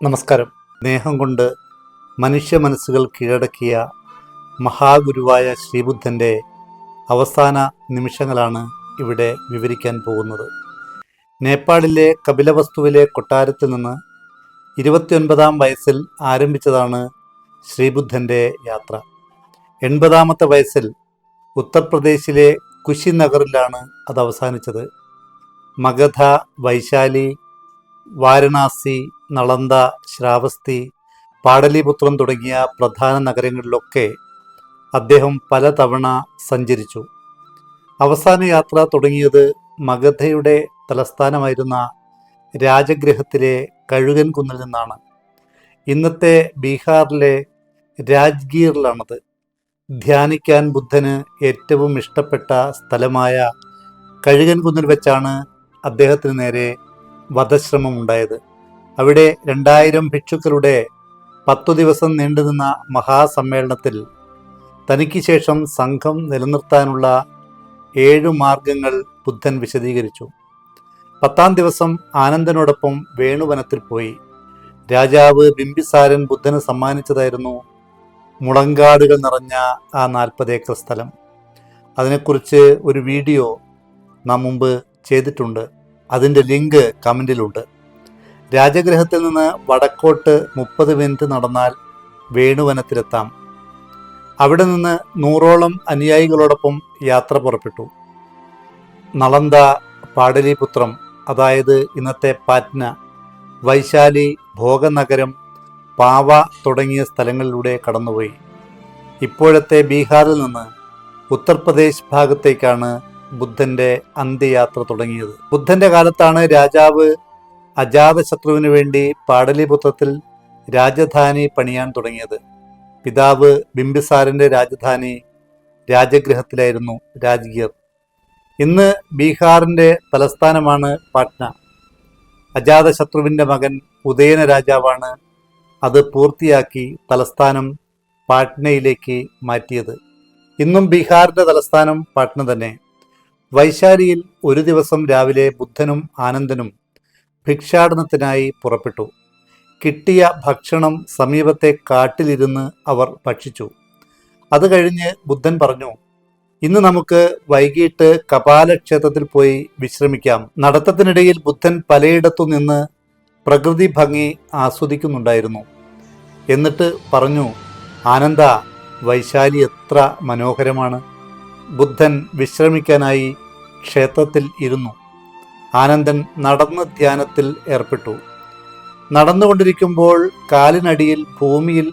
നമസ്കാരം. സ്നേഹം കൊണ്ട് മനുഷ്യ മനസ്സുകൾ കീഴടക്കിയ മഹാഗുരുവായ ശ്രീബുദ്ധന്റെ അവസാന നിമിഷങ്ങളാണ് ഇവിടെ വിവരിക്കാൻ പോകുന്നത്. നേപ്പാളിലെ കപിലവസ്തുവിലെ കൊട്ടാരത്തിൽ നിന്ന് ഇരുപത്തിയൊൻപതാം വയസ്സിൽ ആരംഭിച്ചതാണ് ശ്രീബുദ്ധന്റെ യാത്ര. എൺപതാമത്തെ വയസ്സിൽ ഉത്തർപ്രദേശിലെ കുശിനഗറിലാണ് അത് അവസാനിച്ചത്. മഗധ വൈശാലി വാരണാസി നളന്ദ ശ്രാവസ്തി പാടലിപുത്രം തുടങ്ങിയ പ്രധാന നഗരങ്ങളിലൊക്കെ അദ്ദേഹം പലതവണ സഞ്ചരിച്ചു. അവസാന യാത്ര തുടങ്ങിയത് മഗധയുടെ തലസ്ഥാനമായിരുന്ന രാജഗൃഹത്തിലെ കഴുകൻ കുന്നിൽ നിന്നാണ്. ഇന്നത്തെ ബീഹാറിലെ രാജ്ഗീറിലാണത്. ധ്യാനിക്കാൻ ബുദ്ധന് ഏറ്റവും ഇഷ്ടപ്പെട്ട സ്ഥലമായ കഴുകൻ കുന്നിൽ വെച്ചാണ് അദ്ദേഹത്തിന് നേരെ വധശ്രമം ഉണ്ടായത്. അവിടെ രണ്ടായിരം ഭിക്ഷുക്കളുടെ പത്തു ദിവസം നീണ്ടുനിന്ന മഹാസമ്മേളനത്തിൽ തനിക്ക് ശേഷം സംഘം നിലനിർത്താനുള്ള ഏഴു മാർഗങ്ങൾ ബുദ്ധൻ വിശദീകരിച്ചു. പത്താം ദിവസം ആനന്ദനോടൊപ്പം വേണുവനത്തിൽ പോയി. രാജാവ് ബിംബിസാരൻ ബുദ്ധന് സമ്മാനിച്ചതായിരുന്നു മുളങ്കാടുകൾ നിറഞ്ഞ ആ നാൽപ്പത് ഏക്കർ സ്ഥലം. അതിനെക്കുറിച്ച് ഒരു വീഡിയോ നാം മുമ്പ് ചെയ്തിട്ടുണ്ട്. അതിന്റെ ലിങ്ക് കമന്റിലുണ്ട് രാജഗൃഹത്തിൽ നിന്ന് വടക്കോട്ട് മുപ്പത് മിനിറ്റ് നടന്നാൽ വേണുവനത്തിലെത്താം. അവിടെ നിന്ന് നൂറോളം അനുയായികളോടൊപ്പം യാത്ര പുറപ്പെട്ടു. നളന്ദ പാടലിപുത്രം അതായത് ഇന്നത്തെ പാറ്റ്ന വൈശാലി ഭോഗനഗരം പാവ തുടങ്ങിയ സ്ഥലങ്ങളിലൂടെ കടന്നുപോയി. ഇപ്പോഴത്തെ ബീഹാറിൽ നിന്ന് ഉത്തർപ്രദേശ് ഭാഗത്തേക്കാണ് ബുദ്ധന്റെ അന്ത്യയാത്ര തുടങ്ങിയത്. ബുദ്ധന്റെ കാലത്താണ് രാജാവ് അജാതശത്രുവിന് വേണ്ടി പാടലിപുത്രത്തിൽ രാജധാനി പണിയാൻ തുടങ്ങിയത്. പിതാവ് ബിംബിസാരന്റെ രാജധാനി രാജഗൃഹത്തിലായിരുന്നു രാജ്ഗീർ ഇന്ന് ബീഹാറിന്റെ തലസ്ഥാനമാണ് പാട്ന. അജാതശത്രുവിന്റെ മകൻ ഉദയന രാജാവാണ് അത് പൂർത്തിയാക്കി തലസ്ഥാനം പാട്നയിലേക്ക് മാറ്റിയത്. ഇന്നും ബീഹാറിന്റെ തലസ്ഥാനം പാട്ന തന്നെ. വൈശാലിയിൽ ഒരു ദിവസം രാവിലെ ബുദ്ധനും ആനന്ദനും ഭിക്ഷാടനത്തിനായി പുറപ്പെട്ടു. കിട്ടിയ ഭക്ഷണം സമീപത്തെ കാട്ടിലിരുന്ന് അവർ ഭക്ഷിച്ചു. അത് കഴിഞ്ഞ് ബുദ്ധൻ പറഞ്ഞു ഇന്ന് നമുക്ക് വൈകിട്ട് കപാലക്ഷേത്രത്തിൽ പോയി വിശ്രമിക്കാം. നടത്തത്തിനിടയിൽ ബുദ്ധൻ പലയിടത്തു നിന്ന് പ്രകൃതി ഭംഗി ആസ്വദിക്കുന്നുണ്ടായിരുന്നു. എന്നിട്ട് പറഞ്ഞു ആനന്ദ വൈശാലി എത്ര മനോഹരമാണ്. ബുദ്ധൻ വിശ്രമിക്കാനായി ക്ഷേത്രത്തിൽ ഇരുന്നു. ആനന്ദൻ നടന്ന് ധ്യാനത്തിൽ ഏർപ്പെട്ടു. നടന്നുകൊണ്ടിരിക്കുമ്പോൾ കാലിനടിയിൽ ഭൂമിയിൽ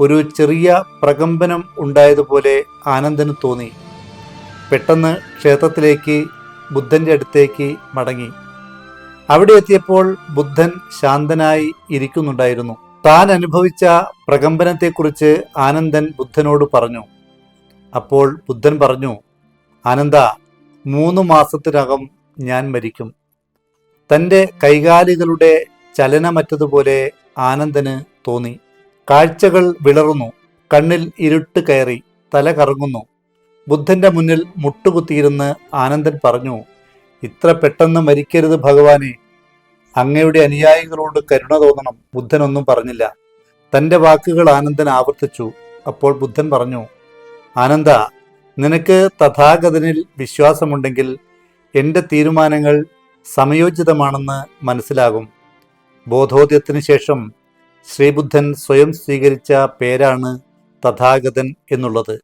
ഒരു ചെറിയ പ്രകമ്പനം ഉണ്ടായതുപോലെ ആനന്ദന് തോന്നി. പെട്ടെന്ന് ക്ഷേത്രത്തിലേക്ക് ബുദ്ധന്റെ അടുത്തേക്ക് മടങ്ങി. അവിടെ എത്തിയപ്പോൾ ബുദ്ധൻ ശാന്തനായി ഇരിക്കുന്നുണ്ടായിരുന്നു. താൻ അനുഭവിച്ച പ്രകമ്പനത്തെക്കുറിച്ച് ആനന്ദൻ ബുദ്ധനോട് പറഞ്ഞു. അപ്പോൾ ബുദ്ധൻ പറഞ്ഞു അനന്ത മൂന്ന് മാസത്തിനകം ഞാൻ മരിക്കും. തന്റെ കൈകാലികളുടെ ചലനമറ്റതുപോലെ ആനന്ദന് തോന്നി. കാഴ്ചകൾ വിളറുന്നു കണ്ണിൽ ഇരുട്ട് കയറി തല കറങ്ങുന്നു. ബുദ്ധന്റെ മുന്നിൽ മുട്ടുകുത്തിയിരുന്ന് ആനന്ദൻ പറഞ്ഞു ഇത്ര പെട്ടെന്ന് മരിക്കരുത് ഭഗവാനെ. അങ്ങയുടെ അനുയായികളോട് കരുണ തോന്നണം. ബുദ്ധനൊന്നും പറഞ്ഞില്ല. തന്റെ വാക്കുകൾ ആനന്ദൻ ആവർത്തിച്ചു. അപ്പോൾ ബുദ്ധൻ പറഞ്ഞു ആനന്ദ നിനക്ക് തഥാഗതനിൽ വിശ്വാസമുണ്ടെങ്കിൽ എന്റെ തീരുമാനങ്ങൾ സമയോചിതമാണെന്ന് മനസ്സിലാകും. ബോധോദയത്തിന് ശേഷം ശ്രീബുദ്ധൻ സ്വയം സ്വീകരിച്ച പേരാണ് തഥാഗതൻ എന്നുള്ളത്.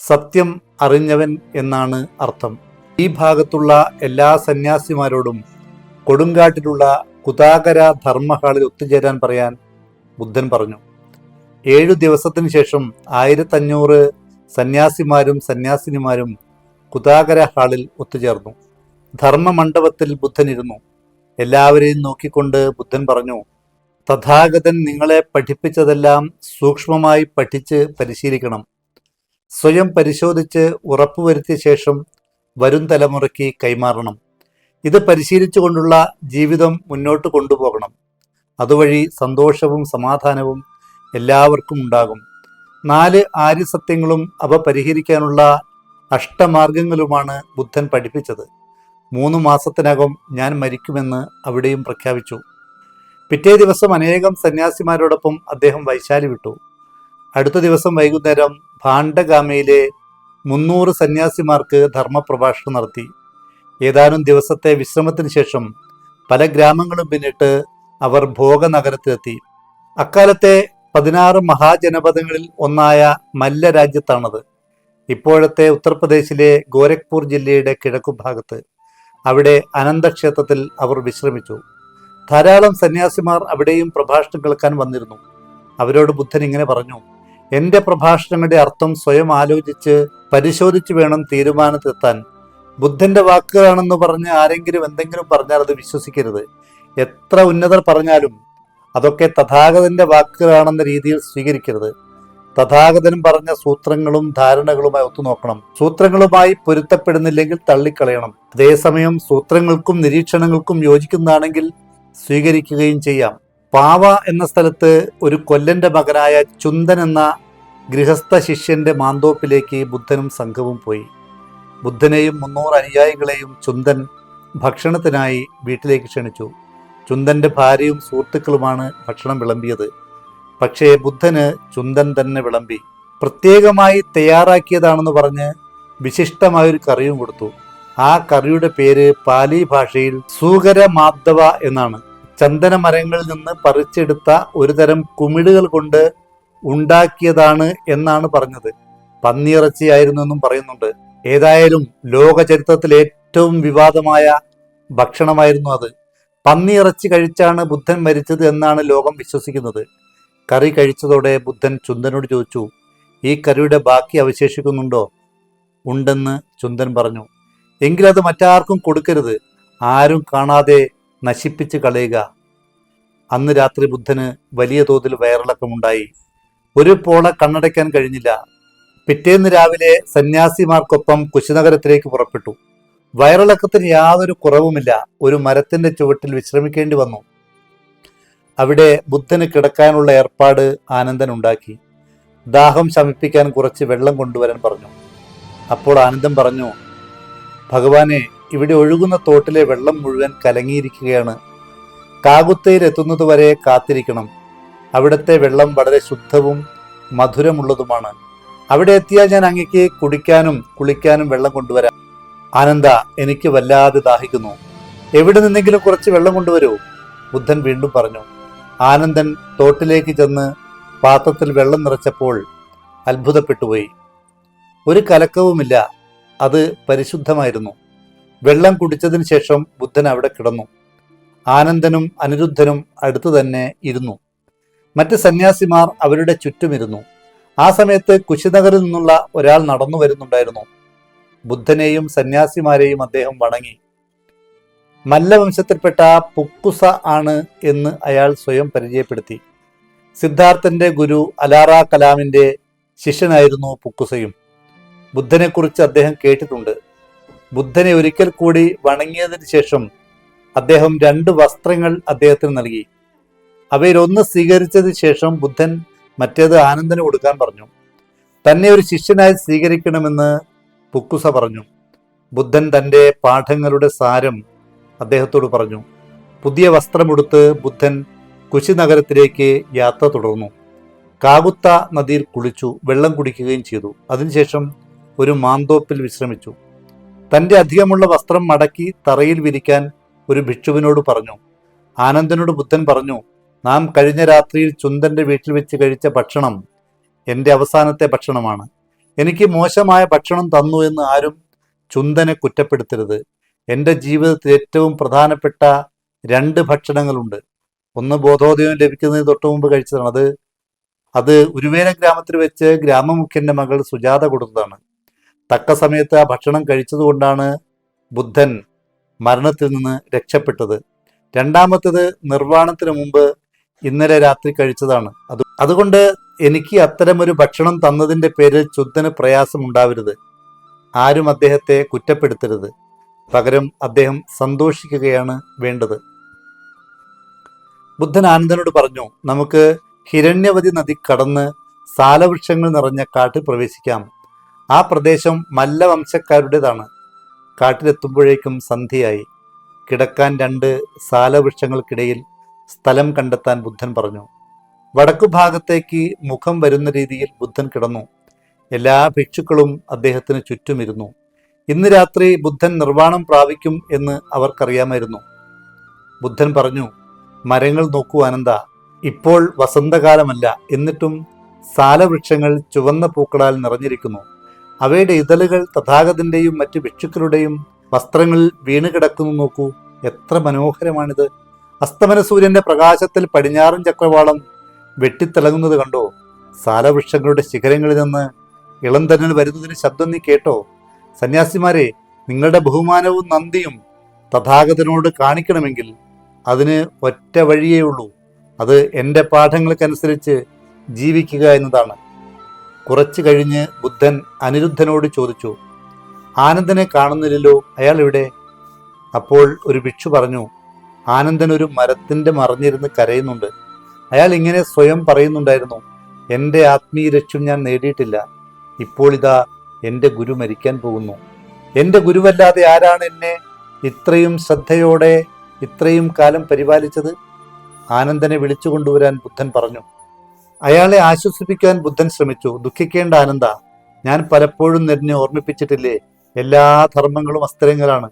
സത്യം അറിഞ്ഞവൻ എന്നാണ് അർത്ഥം. ഈ ഭാഗത്തുള്ള എല്ലാ സന്യാസിമാരോടും കൊടുങ്കാട്ടിലുള്ള കുതാകര ധർമ്മഹാളിൽ ഒത്തുചേരാൻ പറയാൻ ബുദ്ധൻ പറഞ്ഞു. ഏഴു ദിവസത്തിന് ശേഷം ആയിരത്തഞ്ഞൂറ് സന്യാസിമാരും സന്യാസിനിമാരും കുതാകര ഹാളിൽ ഒത്തുചേർന്നു. ധർമ്മമണ്ഡപത്തിൽ ബുദ്ധൻ ഇരുന്നു എല്ലാവരെയും നോക്കിക്കൊണ്ട് ബുദ്ധൻ പറഞ്ഞു തഥാഗതൻ നിങ്ങളെ പഠിപ്പിച്ചതെല്ലാം സൂക്ഷ്മമായി പഠിച്ച് പരിശീലിക്കണം. സ്വയം പരിശോധിച്ച് ഉറപ്പുവരുത്തിയ ശേഷം വരും തലമുറയ്ക്ക് കൈമാറണം. ഇത് പരിശീലിച്ചുകൊണ്ടുള്ള ജീവിതം മുന്നോട്ട് കൊണ്ടുപോകണം. അതുവഴി സന്തോഷവും സമാധാനവും എല്ലാവർക്കും ഉണ്ടാകും. നാല് ആര്യസത്യങ്ങളും അവ പരിഹരിക്കാനുള്ള അഷ്ടമാർഗങ്ങളുമാണ് ബുദ്ധൻ പഠിപ്പിച്ചത്. മൂന്ന് മാസത്തിനകം ഞാൻ മരിക്കുമെന്ന് അവിടെയും പ്രഖ്യാപിച്ചു. പിറ്റേ ദിവസം അനേകം സന്യാസിമാരോടൊപ്പം അദ്ദേഹം വൈശാലി വിട്ടു. അടുത്ത ദിവസം വൈകുന്നേരം ഭാണ്ഡഗാമയിലെ മുന്നൂറ് സന്യാസിമാർക്ക് ധർമ്മപ്രഭാഷണം നടത്തി. ഏതാനും ദിവസത്തെ വിശ്രമത്തിന് ശേഷം പല ഗ്രാമങ്ങളും പിന്നിട്ട് അവർ ഭോഗനഗരത്തിലെത്തി. അക്കാലത്തെ പതിനാറ് മഹാജനപദങ്ങളിൽ ഒന്നായ മല്ല രാജ്യത്താണത് ഇപ്പോഴത്തെ ഉത്തർപ്രദേശിലെ ഗോരഖ്പൂർ ജില്ലയുടെ കിഴക്കുഭാഗത്ത് അവിടെ അനന്തക്ഷേത്രത്തിൽ അവർ വിശ്രമിച്ചു. ധാരാളം സന്യാസിമാർ അവിടെയും പ്രഭാഷണം കേൾക്കാൻ വന്നിരുന്നു. അവരോട് ബുദ്ധൻ ഇങ്ങനെ പറഞ്ഞു എന്റെ പ്രഭാഷണങ്ങളുടെ അർത്ഥം സ്വയം ആലോചിച്ച് പരിശോധിച്ചു വേണം തീരുമാനത്തെത്താൻ. ബുദ്ധന്റെ വാക്കുകളാണെന്ന് പറഞ്ഞ് ആരെങ്കിലും എന്തെങ്കിലും പറഞ്ഞാൽ അത് വിശ്വസിക്കരുത്. എത്ര ഉന്നതർ പറഞ്ഞാലും അതൊക്കെ തഥാഗതന്റെ വാക്കുകളാണെന്ന രീതിയിൽ സ്വീകരിക്കരുത്. തഥാഗതനും പറഞ്ഞ സൂത്രങ്ങളും ധാരണകളുമായി ഒത്തുനോക്കണം. സൂത്രങ്ങളുമായി പൊരുത്തപ്പെടുന്നില്ലെങ്കിൽ തള്ളിക്കളയണം. അതേസമയം സൂത്രങ്ങൾക്കും നിരീക്ഷണങ്ങൾക്കും യോജിക്കുന്നതാണെങ്കിൽ സ്വീകരിക്കുകയും ചെയ്യാം. പാവ എന്ന സ്ഥലത്ത് ഒരു കൊല്ലന്റെ മകനായ ചുന്തൻ എന്ന ഗൃഹസ്ഥ ശിഷ്യന്റെ മാന്തോപ്പിലേക്ക് ബുദ്ധനും സംഘവും പോയി. ബുദ്ധനെയും മുന്നൂറ് അനുയായികളെയും ചുന്തൻ ഭക്ഷണത്തിനായി വീട്ടിലേക്ക് ക്ഷണിച്ചു. ചുന്തന്റെ ഭാര്യയും സുഹൃത്തുക്കളുമാണ് ഭക്ഷണം വിളമ്പിയത്. പക്ഷേ ബുദ്ധന് ചുന്തൻ തന്നെ വിളമ്പി. പ്രത്യേകമായി തയ്യാറാക്കിയതാണെന്ന് പറഞ്ഞ് വിശിഷ്ടമായൊരു കറിയും കൊടുത്തു. ആ കറിയുടെ പേര് പാലി ഭാഷയിൽ സൂകര മാധവ എന്നാണ്. ചന്ദന മരങ്ങളിൽ നിന്ന് പറിച്ചെടുത്ത ഒരുതരം കുമിടുകൾ കൊണ്ട് ഉണ്ടാക്കിയതാണ് എന്നാണ് പറഞ്ഞത്. പന്നിയിറച്ചിയായിരുന്നു എന്നും പറയുന്നുണ്ട്. ഏതായാലും ലോക ചരിത്രത്തിൽ ഏറ്റവും വിവാദമായ ഭക്ഷണമായിരുന്നു അത്. പന്നിയിറച്ചി കഴിച്ചാണ് ബുദ്ധൻ മരിച്ചത് എന്നാണ് ലോകം വിശ്വസിക്കുന്നത്. കറി കഴിച്ചതോടെ ബുദ്ധൻ ചുന്ദനോട് ചോദിച്ചു ഈ കറിയുടെ ബാക്കി അവശേഷിക്കുന്നുണ്ടോ? ഉണ്ടെന്ന് ചുന്ദൻ പറഞ്ഞു. എങ്കിലത് മറ്റാർക്കും കൊടുക്കരുത്. ആരും കാണാതെ നശിപ്പിച്ച് കളയുക. അന്ന് രാത്രി ബുദ്ധന് വലിയ തോതിൽ വയറിളക്കമുണ്ടായി. ഒരു പോള കണ്ണടയ്ക്കാൻ കഴിഞ്ഞില്ല. പിറ്റേന്ന് രാവിലെ സന്യാസിമാർക്കൊപ്പം കുശിനഗരത്തിലേക്ക് പുറപ്പെട്ടു. വയറിളക്കത്തിന് യാതൊരു കുറവുമില്ല. ഒരു മരത്തിന്റെ ചുവട്ടിൽ വിശ്രമിക്കേണ്ടി വന്നു. അവിടെ ബുദ്ധന് കിടക്കാനുള്ള ഏർപ്പാട് ആനന്ദൻ ഉണ്ടാക്കി. ദാഹം ശമിപ്പിക്കാൻ കുറച്ച് വെള്ളം കൊണ്ടുവരാൻ പറഞ്ഞു. അപ്പോൾ ആനന്ദൻ പറഞ്ഞു ഭഗവാനെ ഇവിടെ ഒഴുകുന്ന തോട്ടിലെ വെള്ളം മുഴുവൻ കലങ്ങിയിരിക്കുകയാണ്. കാകുത്തയിൽ എത്തുന്നതുവരെ കാത്തിരിക്കണം. അവിടുത്തെ വെള്ളം വളരെ ശുദ്ധവും മധുരമുള്ളതുമാണ്. അവിടെ എത്തിയാൽ ഞാൻ അങ്ങേക്ക് കുടിക്കാനും കുളിക്കാനും വെള്ളം കൊണ്ടുവരാം. ആനന്ദ എനിക്ക് വല്ലാതെ ദാഹിക്കുന്നു. എവിടെ നിന്നെങ്കിലും കുറച്ച് വെള്ളം കൊണ്ടുവരൂ ബുദ്ധൻ വീണ്ടും പറഞ്ഞു. ആനന്ദൻ തോട്ടിലേക്ക് ചെന്ന് പാത്രത്തിൽ വെള്ളം നിറച്ചപ്പോൾ അത്ഭുതപ്പെട്ടുപോയി. ഒരു കലക്കവുമില്ല അത് പരിശുദ്ധമായിരുന്നു. വെള്ളം കുടിച്ചതിന് ശേഷം ബുദ്ധൻ അവിടെ കിടന്നു. ആനന്ദനും അനിരുദ്ധനും അടുത്തു തന്നെ ഇരുന്നു. മറ്റ് സന്യാസിമാർ അവരുടെ ചുറ്റുമിരുന്നു. ആ സമയത്ത് കുശിനഗറിൽ നിന്നുള്ള ഒരാൾ നടന്നു വരുന്നുണ്ടായിരുന്നു. ബുദ്ധനെയും സന്യാസിമാരെയും അദ്ദേഹം വണങ്ങി. മല്ലവംശത്തിൽപ്പെട്ട പുക്കുസ ആണ് എന്ന് അയാൾ സ്വയം പരിചയപ്പെടുത്തി. സിദ്ധാർത്ഥന്റെ ഗുരു അലാറ കലാമിന്റെ ശിഷ്യനായിരുന്നു പുക്കുസയും. ബുദ്ധനെക്കുറിച്ച് അദ്ദേഹം കേട്ടിട്ടുണ്ട്. ബുദ്ധനെ ഒരിക്കൽ കൂടി വണങ്ങിയതിന് ശേഷം അദ്ദേഹം രണ്ട് വസ്ത്രങ്ങൾ അദ്ദേഹത്തിന് നൽകി. അവയിലൊന്ന് സ്വീകരിച്ചതിന് ശേഷം ബുദ്ധൻ മറ്റേത് ആനന്ദന് കൊടുക്കാൻ പറഞ്ഞു. തന്നെ ഒരു ശിഷ്യനായി സ്വീകരിക്കണമെന്ന് പുക്കുസ പറഞ്ഞു. ബുദ്ധൻ തന്റെ പാഠങ്ങളുടെ സാരം അദ്ദേഹത്തോട് പറഞ്ഞു. പുതിയ വസ്ത്രമെടുത്ത് ബുദ്ധൻ കുശിനഗരത്തിലേക്ക് യാത്ര തുടർന്നു. കാകുത്ത നദിയിൽ കുളിച്ചു വെള്ളം കുടിക്കുകയും ചെയ്തു. അതിനുശേഷം ഒരു മാന്തോപ്പിൽ വിശ്രമിച്ചു. തന്റെ അധികമുള്ള വസ്ത്രം മടക്കി തറയിൽ വിരിക്കാൻ ഒരു ഭിക്ഷുവിനോട് പറഞ്ഞു. ആനന്ദനോട് ബുദ്ധൻ പറഞ്ഞു നാം കഴിഞ്ഞ രാത്രിയിൽ ചുന്തന്റെ വീട്ടിൽ വെച്ച് കഴിച്ച ഭക്ഷണം എന്റെ അവസാനത്തെ ഭക്ഷണമാണ്. എനിക്ക് മോശമായ ഭക്ഷണം തന്നു എന്ന് ആരും ചുന്തനെ കുറ്റപ്പെടുത്തരുത്. എന്റെ ജീവിതത്തിൽ ഏറ്റവും പ്രധാനപ്പെട്ട രണ്ട് ഭക്ഷണങ്ങളുണ്ട്. ഒന്ന് ബോധോദയം ലഭിക്കുന്നതിന് തൊട്ട് മുമ്പ് കഴിച്ചതാണ്. അത് അത് ഉരുവേല ഗ്രാമത്തിൽ വെച്ച് ഗ്രാമമുഖ്യന്റെ മകൾ സുജാത കൊടുത്തതാണ്. തക്ക സമയത്ത് ആ ഭക്ഷണം കഴിച്ചതുകൊണ്ടാണ് ബുദ്ധൻ മരണത്തിൽ നിന്ന് രക്ഷപ്പെട്ടത്. രണ്ടാമത്തേത് നിർവാണത്തിന് മുമ്പ് ഇന്നലെ രാത്രി കഴിച്ചതാണ്. അത് അതുകൊണ്ട് എനിക്ക് അത്തരമൊരു ഭക്ഷണം തന്നതിന്റെ പേരിൽ ചുദ്ധന് പ്രയാസം ഉണ്ടാവരുത്. ആരും അദ്ദേഹത്തെ കുറ്റപ്പെടുത്തരുത്. പകരം അദ്ദേഹം സന്തോഷിക്കുകയാണ് വേണ്ടത്. ബുദ്ധൻ ആനന്ദനോട് പറഞ്ഞു നമുക്ക് ഹിരണ്യവതി നദി കടന്ന് സാലവൃക്ഷങ്ങൾ നിറഞ്ഞ കാട്ടിൽ പ്രവേശിക്കാം. ആ പ്രദേശം മല്ല മല്ലവംശക്കാരുടേതാണ്. കാട്ടിലെത്തുമ്പോഴേക്കും സന്ധ്യയായി. കിടക്കാൻ രണ്ട് സാലവൃക്ഷങ്ങൾക്കിടയിൽ സ്ഥലം കണ്ടെത്താൻ ബുദ്ധൻ പറഞ്ഞു. വടക്കു ഭാഗത്തേക്ക് മുഖം വരുന്ന രീതിയിൽ ബുദ്ധൻ കിടന്നു. എല്ലാ ഭിക്ഷുക്കളും അദ്ദേഹത്തിന് ചുറ്റുമിരുന്നു. ഇന്ന് രാത്രി ബുദ്ധൻ നിർവാണം പ്രാപിക്കും എന്ന് അവർക്കറിയാമായിരുന്നു. ബുദ്ധൻ പറഞ്ഞു മരങ്ങൾ നോക്കൂ ആനന്ദ ഇപ്പോൾ വസന്തകാലമല്ല. എന്നിട്ടും സാലവൃക്ഷങ്ങൾ ചുവന്ന പൂക്കളാൽ നിറഞ്ഞിരിക്കുന്നു. അവയുടെ ഇതളുകൾ തഥാഗതിന്റെയും മറ്റു ഭിക്ഷുക്കളുടെയും വസ്ത്രങ്ങളിൽ വീണ് കിടക്കുന്നു നോക്കൂ. എത്ര മനോഹരമാണിത്. അസ്തമന സൂര്യന്റെ പ്രകാശത്തിൽ പടിഞ്ഞാറൻ ചക്രവാളം വെട്ടിത്തിളങ്ങുന്നത് കണ്ടോ? സാലവൃക്ഷങ്ങളുടെ ശിഖരങ്ങളിൽ നിന്ന് ഇളം തന്നൽ വരുന്നതിന് ശബ്ദം നീ കേട്ടോ? സന്യാസിമാരെ നിങ്ങളുടെ ബഹുമാനവും നന്ദിയും തഥാഗതനോട് കാണിക്കണമെങ്കിൽ അതിന് ഒറ്റ വഴിയേ ഉള്ളൂ. അത് എന്റെ പാഠങ്ങൾക്കനുസരിച്ച് ജീവിക്കുക എന്നതാണ്. കുറച്ചു കഴിഞ്ഞ് ബുദ്ധൻ അനിരുദ്ധനോട് ചോദിച്ചു ആനന്ദനെ കാണുന്നില്ലല്ലോ? അയാൾ ഇവിടെ അപ്പോൾ ഒരു ഭിക്ഷു പറഞ്ഞു ആനന്ദൻ ഒരു മരത്തിന്റെ മറിഞ്ഞിരുന്ന് കരയുന്നുണ്ട്. അയാൾ ഇങ്ങനെ സ്വയം പറയുന്നുണ്ടായിരുന്നു എന്റെ ആത്മീയ ലക്ഷ്യം ഞാൻ നേടിയിട്ടില്ല. ഇപ്പോൾ ഇതാ എന്റെ ഗുരു മരിക്കാൻ പോകുന്നു. എന്റെ ഗുരുവല്ലാതെ ആരാണ് എന്നെ ഇത്രയും ശ്രദ്ധയോടെ ഇത്രയും കാലം പരിപാലിച്ചത്? ആനന്ദനെ വിളിച്ചു കൊണ്ടുവരാൻ ബുദ്ധൻ പറഞ്ഞു. അയാളെ ആശ്വസിപ്പിക്കാൻ ബുദ്ധൻ ശ്രമിച്ചു. ദുഃഖിക്കേണ്ട ആനന്ദ ഞാൻ പലപ്പോഴും നിന്നെ ഓർമ്മിപ്പിച്ചിട്ടില്ലേ? എല്ലാ ധർമ്മങ്ങളും അസ്ത്രങ്ങളാണ്.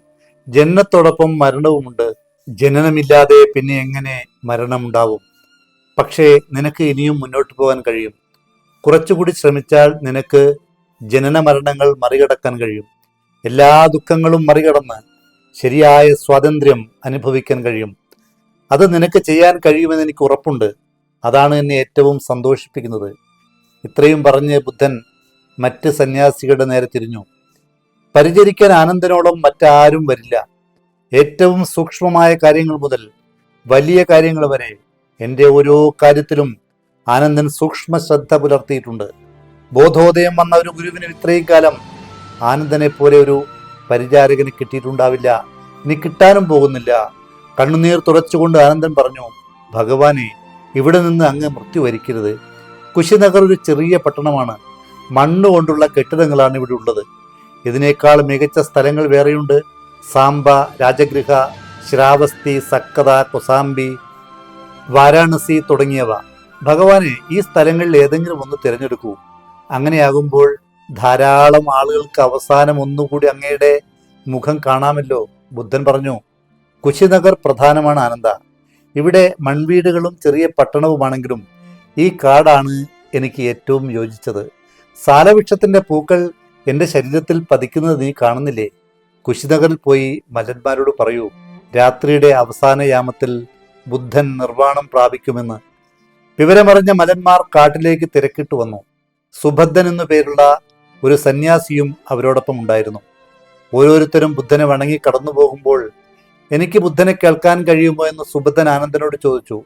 ജനനത്തോടൊപ്പം മരണവുമുണ്ട്. ജനനമില്ലാതെ പിന്നെ എങ്ങനെ മരണമുണ്ടാവും? പക്ഷേ നിനക്ക് ഇനിയും മുന്നോട്ട് പോകാൻ കഴിയും. കുറച്ചുകൂടി ശ്രമിച്ചാൽ നിനക്ക് ജനന മരണങ്ങൾ മറികടക്കാൻ കഴിയും. എല്ലാ ദുഃഖങ്ങളും മറികടന്ന് ശരിയായ സ്വാതന്ത്ര്യം അനുഭവിക്കാൻ കഴിയും. അത് നിനക്ക് ചെയ്യാൻ കഴിയുമെന്ന് എനിക്ക് ഉറപ്പുണ്ട്. അതാണ് എന്നെ ഏറ്റവും സന്തോഷിപ്പിക്കുന്നത്. ഇത്രയും പറഞ്ഞ് ബുദ്ധൻ മറ്റ് സന്യാസികളുടെ നേരെ തിരിഞ്ഞു. പരിചരിക്കാൻ ആനന്ദനോളം മറ്റാരും വരില്ല. ഏറ്റവും സൂക്ഷ്മമായ കാര്യങ്ങൾ മുതൽ വലിയ കാര്യങ്ങൾ വരെ എന്റെ ഓരോ കാര്യത്തിലും ആനന്ദൻ സൂക്ഷ്മ ശ്രദ്ധ പുലർത്തിയിട്ടുണ്ട്. ബോധോദയം വന്ന ഒരു ഗുരുവിന് ഇത്രയും കാലം ആനന്ദനെ പോലെ ഒരു പരിചാരകന് കിട്ടിയിട്ടുണ്ടാവില്ല. ഇനി കിട്ടാനും പോകുന്നില്ല. കണ്ണുനീർ തുറച്ചുകൊണ്ട് ആനന്ദൻ പറഞ്ഞു ഭഗവാനെ ഇവിടെ നിന്ന് അങ്ങ് മൃത്യു വരിക്കരുത്. കുശിനഗർ ഒരു ചെറിയ പട്ടണമാണ്. മണ്ണ് കൊണ്ടുള്ള കെട്ടിടങ്ങളാണ് ഇവിടെ ഉള്ളത്. ഇതിനേക്കാൾ മികച്ച സ്ഥലങ്ങൾ വേറെയുണ്ട്. സാംബ രാജഗൃഹ ശ്രാവസ്തി സക്കത കൊസാംബി വാരാണസി തുടങ്ങിയവ. ഭഗവാനെ ഈ സ്ഥലങ്ങളിൽ ഏതെങ്കിലും ഒന്ന് തിരഞ്ഞെടുക്കൂ. അങ്ങനെയാകുമ്പോൾ ധാരാളം ആളുകൾക്ക് അവസാനം ഒന്നുകൂടി അങ്ങയുടെ മുഖം കാണാമല്ലോ ബുദ്ധൻ പറഞ്ഞു. കുശിനഗർ പ്രധാനമാണ് ആനന്ദ. ഇവിടെ മൺവീടുകളും ചെറിയ പട്ടണവുമാണെങ്കിലും ഈ കാടാണ് എനിക്ക് ഏറ്റവും യോജിച്ചത്. സാലവൃക്ഷത്തിന്റെ പൂക്കൾ എന്റെ ശരീരത്തിൽ പതിക്കുന്നത് നീ കാണുന്നില്ലേ? കുശിനഗറിൽ പോയി മല്ലന്മാരോട് പറയൂ. രാത്രിയുടെ അവസാന യാമത്തിൽ ബുദ്ധൻ നിർവാണം പ്രാപിക്കുമെന്ന്. വിവരമറിഞ്ഞ മലന്മാർ കാട്ടിലേക്ക് തിരക്കിട്ടു വന്നു. സുഭദ്രൻ എന്നു പേരുള്ള ഒരു സന്യാസിയും അവരോടൊപ്പം ഉണ്ടായിരുന്നു. ഓരോരുത്തരും ബുദ്ധനെ വണങ്ങി കടന്നു പോകുമ്പോൾ എനിക്ക് ബുദ്ധനെ കേൾക്കാൻ കഴിയുമോ? എന്ന് സുഭദ്രൻ ആനന്ദനോട് ചോദിച്ചു.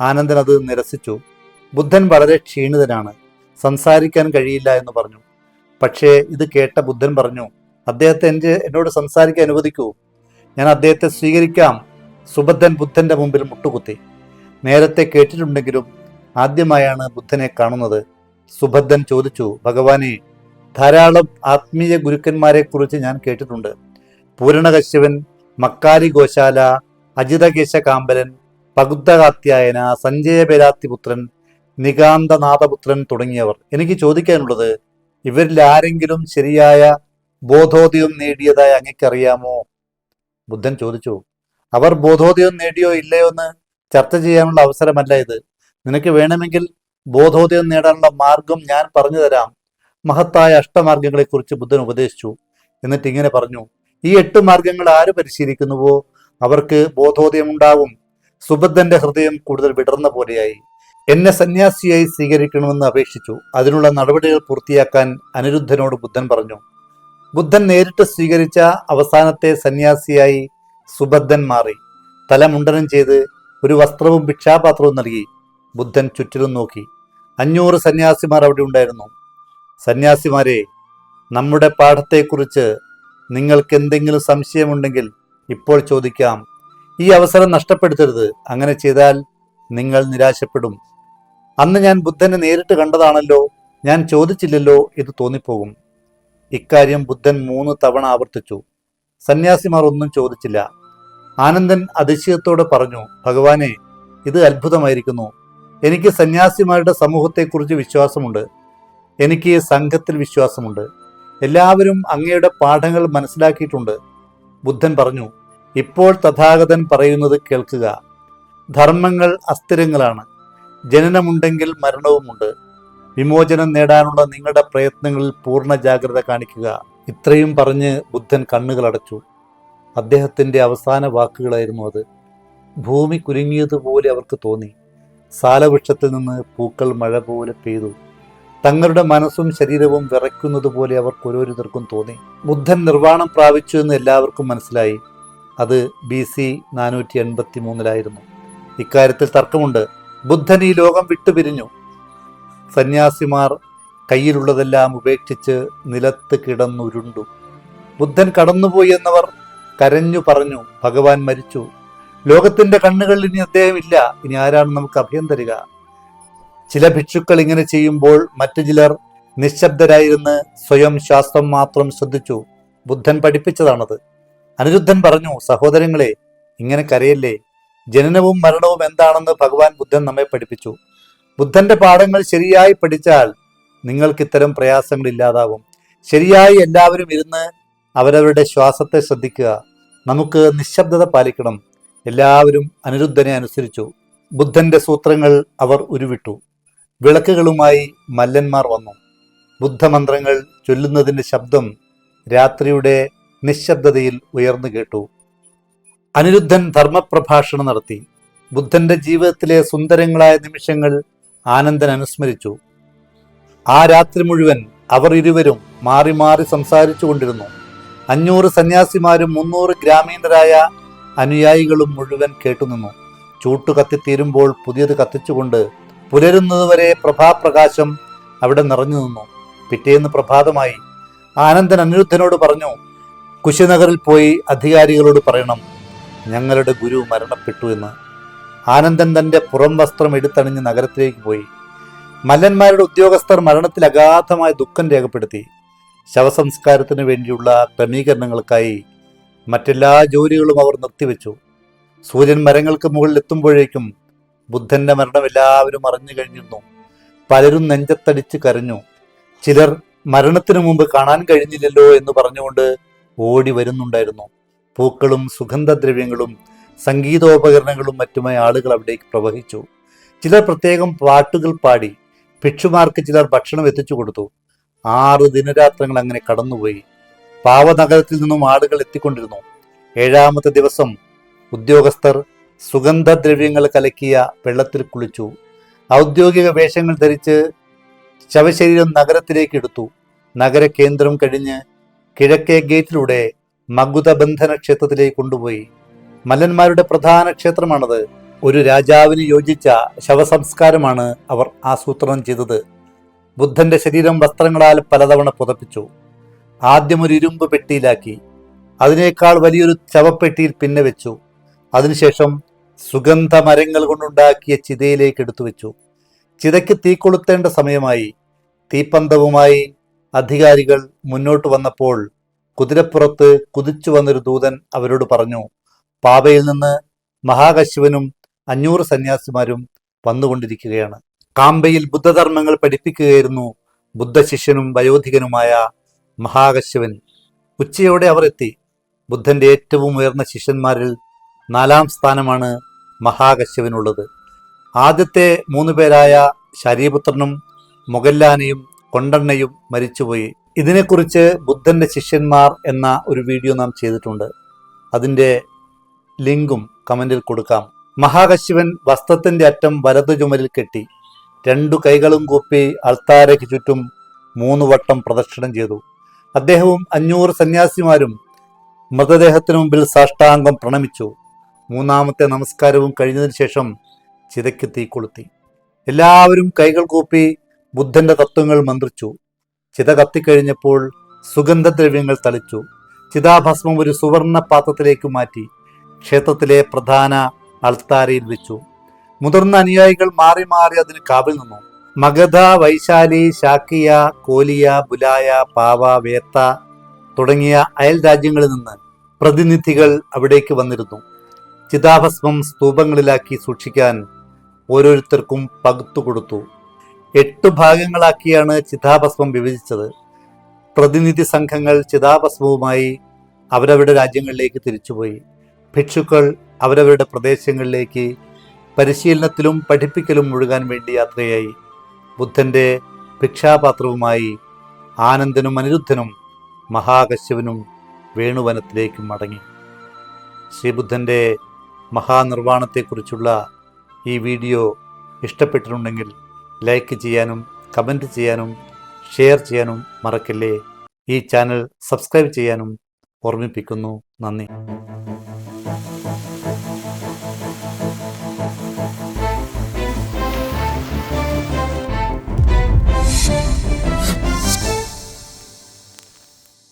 ആനന്ദൻ അത് നിരസിച്ചു. ബുദ്ധൻ വളരെ ക്ഷീണിതനാണ്. സംസാരിക്കാൻ കഴിയില്ല എന്ന് പറഞ്ഞു. പക്ഷേ ഇത് കേട്ട ബുദ്ധൻ പറഞ്ഞു അദ്ദേഹത്തെ എന്റെ എന്നോട് സംസാരിക്കാൻ അനുവദിക്കൂ? ഞാൻ അദ്ദേഹത്തെ സ്വീകരിക്കാം. സുഭദ്രൻ ബുദ്ധന്റെ മുമ്പിൽ മുട്ടുകുത്തി. നേരത്തെ കേട്ടിട്ടുണ്ടെങ്കിലും ആദ്യമായാണ് ബുദ്ധനെ കാണുന്നത്. സുഭദ്രൻ ചോദിച്ചു ഭഗവാനെ ധാരാളം ആത്മീയ ഗുരുക്കന്മാരെ കുറിച്ച് ഞാൻ കേട്ടിട്ടുണ്ട്. പൂരണകശ്യവൻ മക്കാരി ഗോശാല അജിതകേശ കാമ്പലൻ പകുദ്ധകാത്യായന സഞ്ജയപേരാത്തിപുത്രൻ നികാന്തനാഥപുത്രൻ തുടങ്ങിയവർ. എനിക്ക് ചോദിക്കാനുള്ളത് ഇവരിൽ ആരെങ്കിലും ശരിയായ ബോധോദയം നേടിയതായി അങ്ങക്കറിയാമോ ബുദ്ധൻ ചോദിച്ചു അവർ ബോധോദയം നേടിയോ ഇല്ലയോ എന്ന് ചർച്ച ചെയ്യാനുള്ള അവസരമല്ല ഇത്. നിനക്ക് വേണമെങ്കിൽ ബോധോദയം നേടാനുള്ള മാർഗം ഞാൻ പറഞ്ഞു തരാം. മഹത്തായ അഷ്ടമാർഗങ്ങളെക്കുറിച്ച് ബുദ്ധൻ ഉപദേശിച്ചു. എന്നിട്ട് ഇങ്ങനെ പറഞ്ഞു. ഈ എട്ട് മാർഗങ്ങൾ ആര് പരിശീലിക്കുന്നുവോ? അവർക്ക് ബോധോദയം ഉണ്ടാവും സുബദ്ധന്റെ ഹൃദയം കൂടുതൽ വിടർന്ന പോലെയായി. എന്നെ സന്യാസിയായി സ്വീകരിക്കണമെന്ന് അപേക്ഷിച്ചു. അതിനുള്ള നടപടികൾ പൂർത്തിയാക്കാൻ അനിരുദ്ധനോട് ബുദ്ധൻ പറഞ്ഞു. ബുദ്ധൻ നേരിട്ട് സ്വീകരിച്ച അവസാനത്തെ സന്യാസിയായി സുബദ്ധൻ മാറി. തല മുണ്ടനം ചെയ്ത് ഒരു വസ്ത്രവും ഭിക്ഷാപാത്രവും നൽകി ബുദ്ധൻ ചുറ്റിലും നോക്കി. അഞ്ഞൂറ് സന്യാസിമാർ അവിടെ ഉണ്ടായിരുന്നു. സന്യാസിമാരെ നമ്മുടെ പാഠത്തെക്കുറിച്ച് നിങ്ങൾക്ക് എന്തെങ്കിലും സംശയമുണ്ടെങ്കിൽ ഇപ്പോൾ ചോദിക്കാം. ഈ അവസരം നഷ്ടപ്പെടുത്തരുത്. അങ്ങനെ ചെയ്താൽ നിങ്ങൾ നിരാശപ്പെടും. അന്ന് ഞാൻ ബുദ്ധനെ നേരിട്ട് കണ്ടതാണല്ലോ. ഞാൻ ചോദിച്ചില്ലല്ലോ ഇത് തോന്നിപ്പോകും. ഇക്കാര്യം ബുദ്ധൻ മൂന്ന് തവണ ആവർത്തിച്ചു. സന്യാസിമാർ ഒന്നും ചോദിച്ചില്ല. ആനന്ദൻ അതിശയത്തോടെ പറഞ്ഞു ഭഗവാനെ ഇത് അത്ഭുതമായിരിക്കുന്നു. എനിക്ക് സന്യാസിമാരുടെ സമൂഹത്തെക്കുറിച്ച് വിശ്വാസമുണ്ട്. എനിക്ക് സംഘത്തിൽ വിശ്വാസമുണ്ട്. എല്ലാവരും അങ്ങയുടെ പാഠങ്ങൾ മനസ്സിലാക്കിയിട്ടുണ്ട്. ബുദ്ധൻ പറഞ്ഞു ഇപ്പോൾ തഥാഗതൻ പറയുന്നത് കേൾക്കുക. ധർമ്മങ്ങൾ അസ്ഥിരങ്ങളാണ്. ജനനമുണ്ടെങ്കിൽ മരണവുമുണ്ട്. വിമോചനം നേടാനുള്ള നിങ്ങളുടെ പ്രയത്നങ്ങളിൽ പൂർണ ജാഗ്രത കാണിക്കുക. ഇത്രയും പറഞ്ഞ് ബുദ്ധൻ കണ്ണുകളടച്ചു അദ്ദേഹത്തിന്റെ അവസാന വാക്കുകളായിരുന്നു അത്. ഭൂമി കുരുങ്ങിയതുപോലെ അവർക്ക് തോന്നി. സാലവൃക്ഷത്തിൽ നിന്ന് പൂക്കൾ മഴ പോലെ പെയ്തു. തങ്ങളുടെ മനസ്സും ശരീരവും വിറയ്ക്കുന്നത് പോലെ അവർക്ക് ഓരോരുത്തർക്കും തോന്നി. ബുദ്ധൻ നിർവാണം പ്രാപിച്ചു എന്ന് എല്ലാവർക്കും മനസ്സിലായി. അത് ബി സി നാനൂറ്റി എൺപത്തി മൂന്നിലായിരുന്നു ഇക്കാര്യത്തിൽ തർക്കമുണ്ട്. ബുദ്ധൻ ഈ ലോകം വിട്ടുപിരിഞ്ഞു. സന്യാസിമാർ കയ്യിലുള്ളതെല്ലാം ഉപേക്ഷിച്ച് നിലത്ത് കിടന്നുരുണ്ടു. ബുദ്ധൻ കടന്നുപോയി എന്നവർ കരഞ്ഞു പറഞ്ഞു ഭഗവാൻ മരിച്ചു. ലോകത്തിന്റെ കണ്ണുകളിൽ ഇനി അദ്ദേഹം ഇല്ല ഇനി ആരാണ് നമുക്ക് അഭയം തരിക? ചില ഭിക്ഷുക്കൾ ഇങ്ങനെ ചെയ്യുമ്പോൾ മറ്റു ചിലർ നിശബ്ദരായിരുന്ന് സ്വയം ശാസ്ത്രം മാത്രം ശ്രദ്ധിച്ചു. ബുദ്ധൻ പഠിപ്പിച്ചതാണത്. അനിരുദ്ധൻ പറഞ്ഞു സഹോദരങ്ങളെ ഇങ്ങനെ കരയല്ലേ? ജനനവും മരണവും എന്താണെന്ന് ഭഗവാൻ ബുദ്ധൻ നമ്മെ പഠിപ്പിച്ചു. ബുദ്ധന്റെ പാഠങ്ങൾ ശരിയായി പഠിച്ചാൽ നിങ്ങൾക്ക് ഇത്തരം പ്രയാസങ്ങൾ ഇല്ലാതാവും. ശരിയായി എല്ലാവരും ഇരുന്ന് അവരവരുടെ ശ്വാസത്തെ ശ്രദ്ധിക്കുക. നമുക്ക് നിശബ്ദത പാലിക്കണം. എല്ലാവരും അനിരുദ്ധനെ അനുസരിച്ചു. ബുദ്ധന്റെ സൂത്രങ്ങൾ അവർ ഉരുവിട്ടു. വിളക്കുകളുമായി മല്ലന്മാർ വന്നു. ബുദ്ധമന്ത്രങ്ങൾ ചൊല്ലുന്നതിന്റെ ശബ്ദം രാത്രിയുടെ നിശബ്ദതയിൽ ഉയർന്നു കേട്ടു. അനിരുദ്ധൻ ധർമ്മപ്രഭാഷണം നടത്തി. ബുദ്ധന്റെ ജീവിതത്തിലെ സുന്ദരങ്ങളായ നിമിഷങ്ങൾ ആനന്ദൻ അനുസ്മരിച്ചു. ആ രാത്രി മുഴുവൻ അവർ ഇരുവരും മാറി മാറി സംസാരിച്ചു കൊണ്ടിരുന്നു. അഞ്ഞൂറ് സന്യാസിമാരും മുന്നൂറ് ഗ്രാമീണരായ അനുയായികളും മുഴുവൻ കേട്ടുനിന്നു. ചൂട്ടു കത്തിത്തീരുമ്പോൾ പുതിയത് കത്തിച്ചുകൊണ്ട് പുലരുന്നതുവരെ പ്രഭാപ്രകാശം അവിടെ നിറഞ്ഞു നിന്നു. പിറ്റേന്ന് പ്രഭാതമായി ആനന്ദൻ അനിരുദ്ധനോട് പറഞ്ഞു കുശിനഗറിൽ പോയി അധികാരികളോട് പറയണം. ഞങ്ങളുടെ ഗുരു മരണപ്പെട്ടു എന്ന്. ആനന്ദൻ തന്റെ പുറം വസ്ത്രം എടുത്തണിഞ്ഞ് നഗരത്തിലേക്ക് പോയി. മല്ലന്മാരുടെ ഉദ്യോഗസ്ഥർ മരണത്തിൽ അഗാധമായ ദുഃഖം രേഖപ്പെടുത്തി. ശവസംസ്കാരത്തിന് വേണ്ടിയുള്ള ക്രമീകരണങ്ങൾക്കായി മറ്റെല്ലാ ജോലികളും അവർ നിർത്തിവെച്ചു. സൂര്യൻ മരങ്ങൾക്ക് മുകളിൽ എത്തുമ്പോഴേക്കും ബുദ്ധന്റെ മരണം എല്ലാവരും അറിഞ്ഞു കഴിഞ്ഞിരുന്നു. പലരും നെഞ്ചത്തടിച്ച് കരഞ്ഞു. ചിലർ മരണത്തിനു മുമ്പ് കാണാൻ കഴിഞ്ഞില്ലല്ലോ എന്ന് പറഞ്ഞുകൊണ്ട് ഓടി വരുന്നുണ്ടായിരുന്നു. പൂക്കളും സുഗന്ധദ്രവ്യങ്ങളും സംഗീതോപകരണങ്ങളും മറ്റുമായി ആളുകൾ അവിടേക്ക് പ്രവഹിച്ചു. ചിലർ പ്രത്യേകം പാട്ടുകൾ പാടി ഭിക്ഷുമാർക്ക് ചിലർ ഭക്ഷണം എത്തിച്ചു കൊടുത്തു. ആറ് ദിനരാത്രങ്ങൾ അങ്ങനെ കടന്നുപോയി. പാവനഗരത്തിൽ നിന്നും ആളുകൾ എത്തിക്കൊണ്ടിരുന്നു. ഏഴാമത്തെ ദിവസം ഉദ്യോഗസ്ഥർ സുഗന്ധദ്രവ്യങ്ങൾ കലക്കിയ വെള്ളത്തിൽ കുളിച്ചു. ഔദ്യോഗിക വേഷങ്ങൾ ധരിച്ച് ശവശരീരം നഗരത്തിലേക്ക് എടുത്തു. നഗര കേന്ദ്രം കഴിഞ്ഞ് കിഴക്കേ ഗേറ്റിലൂടെ മകുതബന്ധന ക്ഷേത്രത്തിലേക്ക് കൊണ്ടുപോയി. മല്ലന്മാരുടെ പ്രധാന ക്ഷേത്രമാണത്. ഒരു രാജാവിന് യോജിച്ച ശവസംസ്കാരമാണ് അവർ ആസൂത്രണം ചെയ്തത്. ബുദ്ധന്റെ ശരീരം വസ്ത്രങ്ങളാൽ പലതവണ പുതപ്പിച്ചു. ആദ്യം ഒരു ഇരുമ്പ് പെട്ടിയിലാക്കി അതിനേക്കാൾ വലിയൊരു ശവപ്പെട്ടിയിൽ പിന്നെ വെച്ചു. അതിനുശേഷം സുഗന്ധ മരങ്ങൾ കൊണ്ടുണ്ടാക്കിയ ചിതയിലേക്ക് എടുത്തു വെച്ചു ചിതയ്ക്ക് തീ കൊളുത്തേണ്ട സമയമായി. തീപ്പന്തവുമായി അധികാരികൾ മുന്നോട്ട് വന്നപ്പോൾ കുതിരപ്പുറത്ത് കുതിച്ചു വന്നൊരു ദൂതൻ അവരോട് പറഞ്ഞു പാപയിൽ നിന്ന് മഹാകശിവനും അഞ്ഞൂറ് സന്യാസിമാരും വന്നുകൊണ്ടിരിക്കുകയാണ്. കാമ്പയിൽ ബുദ്ധധർമ്മങ്ങൾ പഠിപ്പിക്കുകയായിരുന്നു ബുദ്ധശിഷ്യനും വയോധികനുമായ മഹാകശ്യവൻ ഉച്ചയോടെ അവർ എത്തി. ബുദ്ധന്റെ ഏറ്റവും ഉയർന്ന ശിഷ്യന്മാരിൽ നാലാം സ്ഥാനമാണ് മഹാകശ്യവനുള്ളത് ആദ്യത്തെ മൂന്ന് പേരായ ശരീപുത്രനും മുഗല്ലാനയും കൊണ്ടെണ്ണയും മരിച്ചുപോയി. ഇതിനെക്കുറിച്ച് ബുദ്ധന്റെ ശിഷ്യന്മാർ എന്ന ഒരു വീഡിയോ നാം ചെയ്തിട്ടുണ്ട്. അതിന്റെ ലിങ്കും കമന്റിൽ കൊടുക്കാം. മഹാകശിവൻ വസ്ത്രത്തിന്റെ അറ്റം വലതു ചുമലിൽ കെട്ടി രണ്ടു കൈകളും കൂപ്പി അൾത്താരയ്ക്ക് ചുറ്റും മൂന്ന് വട്ടം പ്രദക്ഷിണം ചെയ്തു. അദ്ദേഹവും അഞ്ഞൂറ് സന്യാസിമാരും മൃതദേഹത്തിനു മുമ്പിൽ സാഷ്ടാംഗം പ്രണമിച്ചു. മൂന്നാമത്തെ നമസ്കാരവും കഴിഞ്ഞതിന് ശേഷം ചിതയ്ക്ക് തീ കൊളുത്തി. എല്ലാവരും കൈകൾ കൂപ്പി ബുദ്ധന്റെ തത്വങ്ങൾ മന്ത്രിച്ചു. ചിത കത്തിക്കഴിഞ്ഞപ്പോൾ സുഗന്ധദ്രവ്യങ്ങൾ തളിച്ചു. ചിതാഭസ്മം ഒരു സുവർണ പാത്രത്തിലേക്ക് മാറ്റി ക്ഷേത്രത്തിലെ പ്രധാന അൾത്താരയിൽ വെച്ചു. മുതിർന്ന അനുയായികൾ മാറി മാറി അതിന് കാവിൽ നിന്നു. മഗധ വൈശാലി ഷാക്കിയ കോലിയ ബുലായ പാവ വേത്ത തുടങ്ങിയ അയൽ രാജ്യങ്ങളിൽ നിന്ന് പ്രതിനിധികൾ അവിടേക്ക് വന്നിരുന്നു. ചിതാഭസ്മം സ്തൂപങ്ങളിലാക്കി സൂക്ഷിക്കാൻ ഓരോരുത്തർക്കും പകുത്തു കൊടുത്തു. എട്ടു ഭാഗങ്ങളാക്കിയാണ് ചിതാഭസ്മം വിഭജിച്ചത്. പ്രതിനിധി സംഘങ്ങൾ ചിതാഭസ്മവുമായി അവരവരുടെ രാജ്യങ്ങളിലേക്ക് തിരിച്ചുപോയി. ഭിക്ഷുക്കൾ അവരവരുടെ പ്രദേശങ്ങളിലേക്ക് പരിശീലനത്തിലും പഠിപ്പിക്കലും മുഴുകാൻ വേണ്ടി യാത്രയായി. ബുദ്ധന്റെ ഭിക്ഷാപാത്രവുമായി ആനന്ദനും അനിരുദ്ധനും മഹാകശ്യവനും വേണുവനത്തിലേക്ക് മടങ്ങി. ശ്രീബുദ്ധന്റെ മഹാനിർവാണത്തെക്കുറിച്ചുള്ള ഈ വീഡിയോ ഇഷ്ടപ്പെട്ടിട്ടുണ്ടെങ്കിൽ ലൈക്ക് ചെയ്യാനും കമന്റ് ചെയ്യാനും ഷെയർ ചെയ്യാനും മറക്കല്ലേ? ഈ ചാനൽ സബ്സ്ക്രൈബ് ചെയ്യാനും ഓർമ്മിപ്പിക്കുന്നു. നന്ദി.